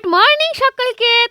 Wait ಮಾಡಿ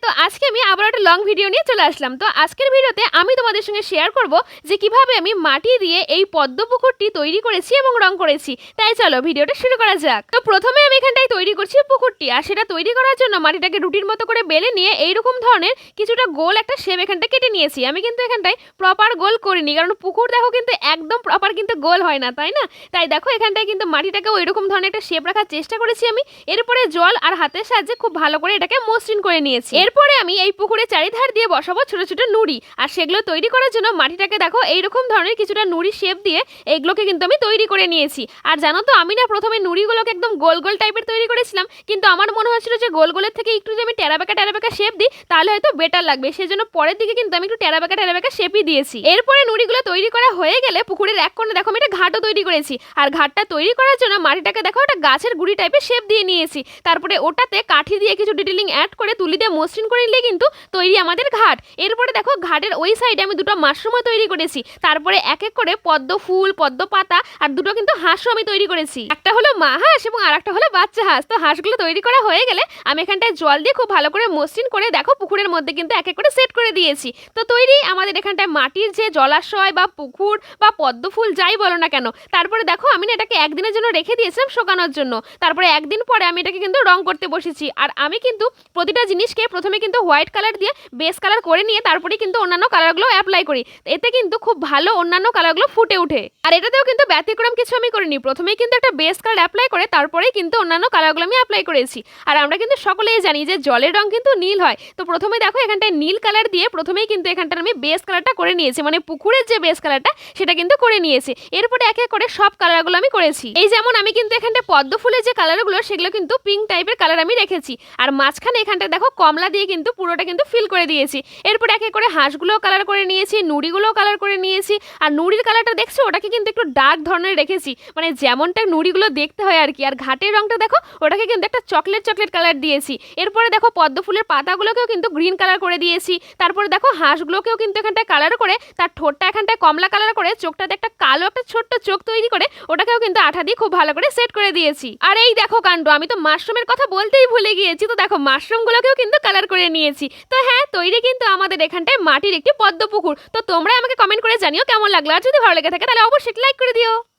তো আজকে আমি আবার একটা লং ভিডিও নিয়ে চলে আসলাম। তো আজকের ভিডিওতে আমি তোমাদের সঙ্গে শেয়ার করব যে কীভাবে আমি মাটি দিয়ে এই পদ্ম পুকুরটি তৈরি করেছি এবং রং করেছি। তাই চলো ভিডিওটা শুরু করা যাক। তো প্রথমে আমি এখানটায় তৈরি করছি পুকুরটি আর সেটা তৈরি করার জন্য মাটিটাকে রুটির মতো করে বেলে নিয়ে এইরকম ধরনের কিছুটা গোল একটা শেপ এখানটা কেটে নিয়েছি। আমি কিন্তু এখানটায় প্রপার গোল করিনি, কারণ পুকুর দেখো কিন্তু একদম প্রপার কিন্তু গোল হয় না, তাই না? তাই দেখো এখানটায় কিন্তু মাটিটাকে ওইরকম ধরনের একটা শেপ রাখার চেষ্টা করেছি আমি। এরপরে জল আর হাতের সাহায্যে খুব ভালো করে এটাকে মসৃণ করে নিয়েছি। এরপরে আমি এই পুকুরে চারিধার দিয়ে বসাবো ছোট ছোট নুড়ি। আর সেগুলো তৈরি করার জন্য মাটিটাকে দেখো, এইরকম ধরনের কিছুটা নুড়ি শেপ দিয়ে এইগুলোকে কিন্তু আমি তৈরি করে নিয়েছি। আর জানো তো, আমি না প্রথমে নুড়িগুলোকে একদম গোল গোল টাইপের তৈরি করেছিলাম, কিন্তু আমার মনে হচ্ছিল যে গোল গোলের থেকে একটু যদি আমি টেরাবেকা টেরাবেকা শেপ দিই, তাহলে হয়তো বেটার লাগবে। সেজন্য পরের দিকে কিন্তু আমি একটু টেরাবেকা টেরাবেকা শেপই দিয়েছি। এরপরে নুড়িগুলো তৈরি করা হয়ে গেলে পুকুরের এক কোণে দেখো, আমি একটা ঘাটও তৈরি করেছি। আর ঘাটটা তৈরি করার জন্য মাটিটাকে দেখো, একটা গাছের গুড়ি টাইপের শেপ দিয়ে নিয়েছি। তারপরে ওটাতে কাঠি দিয়ে কিছু ডিটেলিং অ্যাড করে তুলি দিয়ে মসৃণ করে নিলে কিন্তু তৈরি আমাদের ঘাট। এরপরে দেখো ঘাটের ওই সাইডে আমি দুটো মাশরুমও তৈরি করেছি। তারপরে এক এক করে পদ্ম ফুল, পদ্ম পাতা আর দুটো কিন্তু হাঁসও আমি তৈরি করেছি। একটা হলো মা হাঁস এবং আর একটা হলো বাচ্চা হাঁস। তো হাঁসগুলো তৈরি করা হয়ে গেলে আমি এখানটায় জল দিয়ে খুব ভালো করে মসৃণ করে দেখো পুকুরের মধ্যে কিন্তু এক এক করে সেট করে দিয়েছি। তো তৈরি আমাদের এখানটায় মাটির যে জলাশয় বা পুকুর বা পদ্ম ফুল যাই বলো না কেন, তারপরে দেখো আমি না এটাকে একদিনের জন্য রেখে দিয়েছিলাম শোকানোর জন্য। তারপরে একদিন পরে আমি এটাকে কিন্তু রং করতে বসেছি। আর আমি কিন্তু প্রতিটা জিনিসকে প্রথমে কিন্তু হোয়াইট কালার দিয়ে বেস কালার করে নিয়ে তারপরে কিন্তু অন্যান্য কালারগুলো অ্যাপ্লাই করি। এতে কিন্তু খুব ভালো অন্যান্য কালারগুলো ফুটে ওঠে আর এটাতেও কিন্তু ব্যতিক্রম কিছু আমি করিনি। প্রথমেই কিন্তু একটা বেস কালার অ্যাপ্লাই করে তারপরেই কিন্তু অন্যান্য কালারগুলো আমি অ্যাপ্লাই করেছি। আর আমরা কিন্তু সকলেই জানি যে জলের রং কিন্তু নীল হয়। তো প্রথমে দেখো এখানটায় নীল কালার দিয়ে প্রথমেই কিন্তু এখানটার আমি বেস কালারটা করে নিয়েছি। মানে পুকুরের যে বেস কালারটা, সেটা কিন্তু করে নিয়েছি। এরপরে এক এক করে সব কালারগুলো আমি করেছি। এই যেমন আমি কিন্তু এখানটা পদ্ম ফুলের যে কালারগুলো, সেগুলো কিন্তু পিঙ্ক টাইপের কালার আমি রেখেছি। আর মাঝখানে এখানটা দেখো কমলা দিয়ে কিন্তু পুরোটা কিন্তু ফিল করে দিয়েছি। এরপর এক এক করে হাঁসগুলোও কালার করে নিয়েছি, নুড়িগুলোও কালার করে নিয়েছি। আর নুড়ির কালারটা দেখছ? ওটাকে কিন্তু একটু ডার্ক ধরনের রেখেছি। মানে যেমনটা নুড়িগুলো দেখতে হয় আর কি। আর ঘাটের রংটা দেখো, ওটাকে কিন্তু একটা চকলেট চকলেট কালার দিয়েছি। এরপরে দেখো পদ্ম ফুলের পাতাগুলোকেও কিন্তু গ্রিন কালার করে দিয়েছি। তারপরে দেখো হাঁসগুলোকেও কিন্তু এখানটায় কালার করে, তার ঠোঁটটা এখানটায় কমলা কালার করে, চোখটাতে একটা কালো, একটা ছোট্ট চোখ তৈরি করে, ওটাকেও কিন্তু আঠা দিয়ে খুব ভালো করে সেট করে দিয়েছি। আর এই দেখো কাণ্ড, আমি তো মাশরুমের কথা বলতেই ভুলে গিয়েছি। তো দেখো মাশরুমগুলোকেও কিন্তু কালার করে নিয়েছি। তো হ্যাঁ তৈরি কিন্তু আমাদের এখানটায় মাটির একটি পদ্ম পুকুর। তো তোমরা আমাকে কমেন্ট করে জানিও কেমন লাগল। আর যদি ভালো লেগে থাকে, তাহলে অবশ্যই লাইক করে দিও।